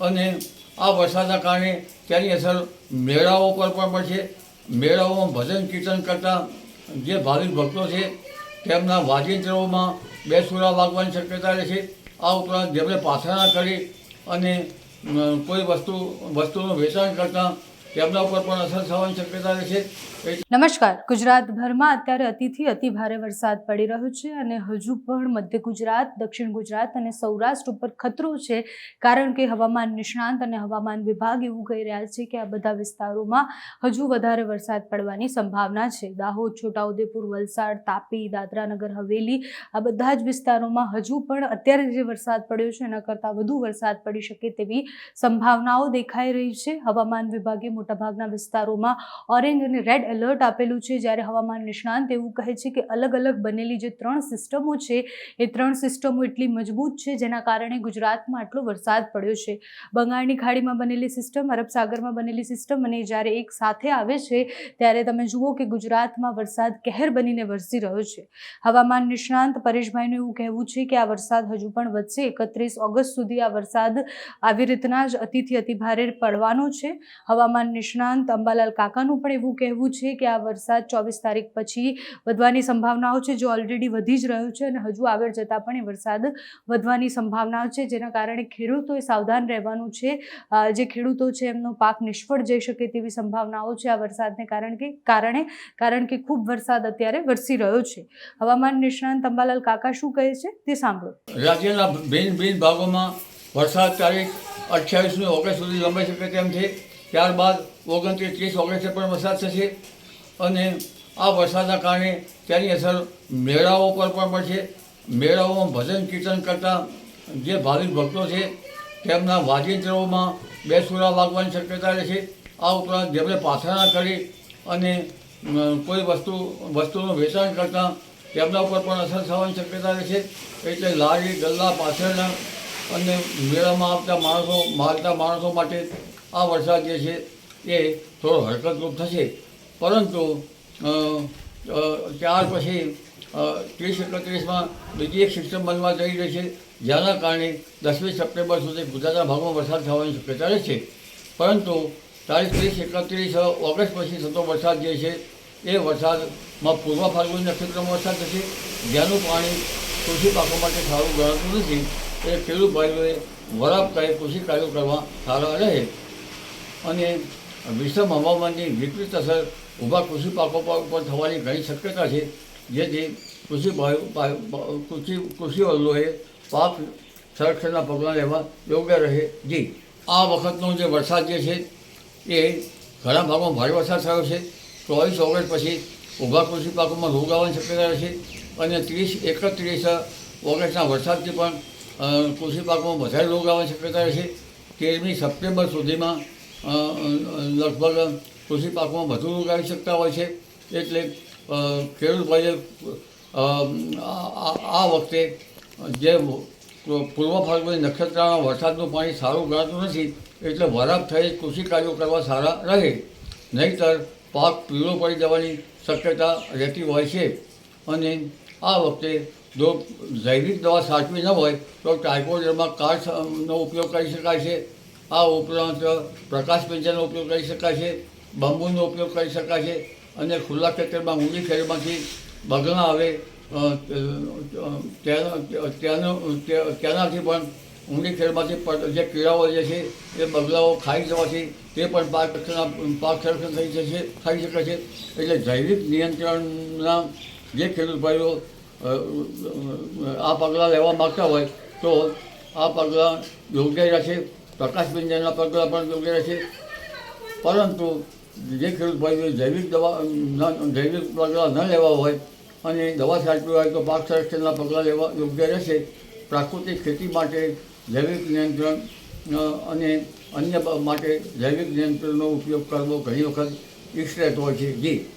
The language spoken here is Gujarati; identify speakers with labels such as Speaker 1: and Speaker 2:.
Speaker 1: અને આ વરસાદના કારણે તેની અસર મેળાઓ પર પણ પડશે. મેળાઓમાં ભજન કીર્તન કરતા જે ભાવિક ભક્તો છે, તેમના વાજિંત્રોમાં બેસુરા વાગવાની શક્યતા રહે છે. આ ઉપરાંત જેમણે પાથરણા કરી અને કોઈ વસ્તુ, વસ્તુનું વેચાણ કરતા તેમના ઉપર પણ અસર થવાની શક્યતા રહે છે.
Speaker 2: નમસ્કાર. ગુજરાતભરમાં અત્યારે અતિથી અતિ ભારે વરસાદ પડી રહ્યો છે અને હજુ પણ મધ્ય ગુજરાત, દક્ષિણ ગુજરાત અને સૌરાષ્ટ્ર ઉપર ખતરો છે કારણ કે હવામાન નિષ્ણાંત અને હવામાન વિભાગ એવું કહી રહ્યા છે કે આ બધા વિસ્તારોમાં હજુ વધારે વરસાદ પડવાની સંભાવના છે. દાહોદ, છોટાઉદેપુર, વલસાડ, તાપી, દાદરાનગર, હવેલી આ બધા જ વિસ્તારોમાં હજુ પણ અત્યારે જે વરસાદ પડ્યો છે એના કરતાં વધુ વરસાદ પડી શકે તેવી સંભાવનાઓ દેખાઈ રહી છે. હવામાન વિભાગે મોટાભાગના વિસ્તારોમાં ઓરેન્જ અને રેડ એલર્ટ આપેલું છે. જ્યારે હવામાન નિષ્ણાંત એવું કહે છે કે અલગ અલગ બનેલી જે ત્રણ સિસ્ટમો છે, એ ત્રણ સિસ્ટમો એટલી મજબૂત છે જેના કારણે ગુજરાતમાં આટલો વરસાદ પડ્યો છે. બંગાળની ખાડીમાં બનેલી સિસ્ટમ, અરબ સાગરમાં બનેલી સિસ્ટમ અને જ્યારે એક સાથે આવે છે, ત્યારે તમે જુઓ કે ગુજરાતમાં વરસાદ કહેર બનીને વરસી રહ્યો છે. હવામાન નિષ્ણાંત પરેશભાઈનું એવું કહેવું છે કે આ વરસાદ હજુ પણ વધશે. એકત્રીસ ઓગસ્ટ સુધી આ વરસાદ આવી રીતના જ અતિથી અતિ ભારે પડવાનો છે. હવામાન નિષ્ણાંત અંબાલાલ કાકાનું પણ એવું કહેવું છે કે આ વરસાદ ચોવીસ તારીખ પછી વધવાની સંભાવનાઓ છે, જે ઓલરેડી વધી જ રહ્યો છે અને હજુ આગળ જતાં પણ એ વરસાદ વધવાની સંભાવનાઓ છે, જેના કારણે ખેડૂતોએ સાવધાન રહેવાનું છે. જે ખેડૂતો છે એમનો પાક નિષ્ફળ જઈ શકે તેવી સંભાવનાઓ છે આ વરસાદને કારણ કે, કારણે, કારણ કે ખૂબ વરસાદ અત્યારે વરસી રહ્યો છે. હવામાન નિષ્ણાંત અંબાલાલ કાકા શું કહે છે તે સાંભળો.
Speaker 1: રાજ્યના ભિન્ન ભિન્ન ભાગોમાં વરસાદ તારીખ અઠ્યાવીસમી ઓગસ્ટ સુધી લંબાઈ શકે તેમ છે. ત્યારબાદ ઓગણત્રીસ ત્રીસ ઓગસ્ટે પણ વરસાદ થશે અને આ વરસાદના કારણે તેની અસર મેળાઓ પર પણ પડશે. મેળાઓમાં ભજન કીર્તન કરતા જે ભાવિક ભક્તો છે, તેમના વાજિંત્રોમાં બે સુરા વાગવાની શક્યતા રહે છે આ ઉપરાંત જેમણે પાથરણા કરી અને કોઈ વસ્તુ, વસ્તુનું વેચાણ કરતા તેમના ઉપર પણ અસર થવાની શક્યતા રહે છે એટલે લારી, ગલ્લા પાછળના અને મેળામાં આવતા માણસો, મારતા માણસો માટે આ વરસાદ જે છે એ થોડો હરકતરૂપ થશે. પરંતુ ત્યાર પછી ત્રીસ એકત્રીસમાં બીજી એક સિસ્ટમ બનવા જઈ રહી છે. જેના કારણે દસમી સપ્ટેમ્બર સુધી ગુજરાતના ભાગમાં વરસાદ થવાની શક્યતા રહે છે. પરંતુ, તારીખ ત્રીસ એકત્રીસ ઓગસ્ટ પછી થતો વરસાદ જે છે, એ વરસાદમાં પૂર્વ ફાલ્ગુની નક્ષત્રમાં વરસાદ થશે. જેનું પાણી કૃષિ પાકો માટે સારું ગણાતું નથી. એ ખેડૂત ભાઈઓએ વરાપ કરે કૃષિ કાર્યો કરવા સારા રહે. અને વિષમ હવામાનની વિપરીત અસર ઊભા કૃષિ પાકો પર પણ થવાની ઘણી શક્યતા છે. જેથી કૃષિ કૃષિ કૃષિવલોએ પાક સંરક્ષણના પગલાં લેવા યોગ્ય રહે. જી, આ વખતનો જે વરસાદ જે છે, એ ઘણા ભાગમાં ભારે વરસાદ થયો છે. ચોવીસ ઓગસ્ટ પછી ઊભા કૃષિ પાકોમાં રોગ આવવાની શક્યતા છે અને ત્રીસ એકત્રીસ ઓગસ્ટના વરસાદથી પણ કૃષિ પાકોમાં વધારે રોગ આવવાની શક્યતા છે. તેરમી સપ્ટેમ્બર સુધીમાં લગભગ કૃષિ પાકોમાં વધુ ઉગાડી શકતા હોય છે. એટલે ખેડૂત ભાઈએ આ વખતે જે પૂર્વ ફાલ્ગુની નક્ષત્રના વરસાદનું પાણી સારું ગણાતું નથી, એટલે વરાપ થઈ કૃષિ કાર્યો કરવા સારા રહે. નહીંતર પાક પીળો પડી જવાની શક્યતા રહેતી હોય છે. અને આ વખતે જો જૈવિક દવા સાચવી ન હોય, તો ટાઇકોડરમાં કાચનો ઉપયોગ કરી શકાય છે. આ ઉપરાંત પ્રકાશ પિંજરનો ઉપયોગ કરી શકાય છે, બંબુનો ઉપયોગ કરી શકાય છે અને ખુલ્લા ખેતરમાં, ઊંડી ખેડમાંથી બગલા આવે તેનાથી પણ ઊંડી ખેડમાંથી જે કીડાઓ જે છે, એ બગલાઓ ખાઈ જવાથી તે પણ પાક રક્ષણ, પાક સંરક્ષણ થઈ જશે થઈ શકે છે. એટલે જૈવિક નિયંત્રણના જે ખેડૂત ભાઈઓ આ પગલાં લેવા માગતા હોય, તો આ પગલાં યોગ્ય રહેશે પ્રકાશ પિંજરના પગલાં પણ યોગ્ય રહેશે પરંતુ જે ખેડૂત ભાઈઓ જૈવિક દવા જૈવિક પગલાં ન લેવા હોય અને દવા છાંટવી હોય તો પાક સંરક્ષણના પગલાં લેવા યોગ્ય રહેશે. પ્રાકૃતિક ખેતી માટે જૈવિક નિયંત્રણ અને અન્ય માટે જૈવિક નિયંત્રણનો ઉપયોગ કરવો ઘણી વખત ઈષ્ટ રહેતો હોય છે. જી.